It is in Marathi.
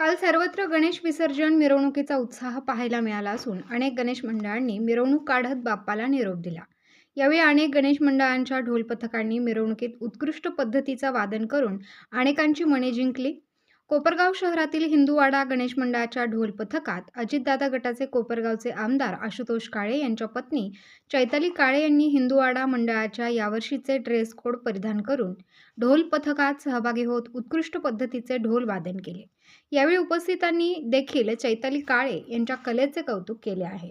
काल सर्वत्र गणेश विसर्जन मिरवणुकीचा उत्साह पाहायला मिळाला असून अनेक गणेश मंडळांनी मिरवणूक काढत बाप्पाला निरोप दिला. यावेळी अनेक गणेश मंडळांच्या ढोल पथकांनी मिरवणुकीत उत्कृष्ट पद्धतीचा वादन करून अनेकांची मने जिंकली. कोपरगाव शहरातील हिंदूवाडा गणेश मंडळाच्या ढोल पथकात अजितदादा गटाचे कोपरगावचे आमदार आशुतोष काळे यांच्या पत्नी चैताली काळे यांनी हिंदूवाडा मंडळाच्या यावर्षीचे ड्रेस कोड परिधान करून ढोल पथकात सहभागी होत उत्कृष्ट पद्धतीचे ढोल वादन केले. यावेळी उपस्थितांनी देखील चैताली काळे यांच्या कलेचे कौतुक केले आहे.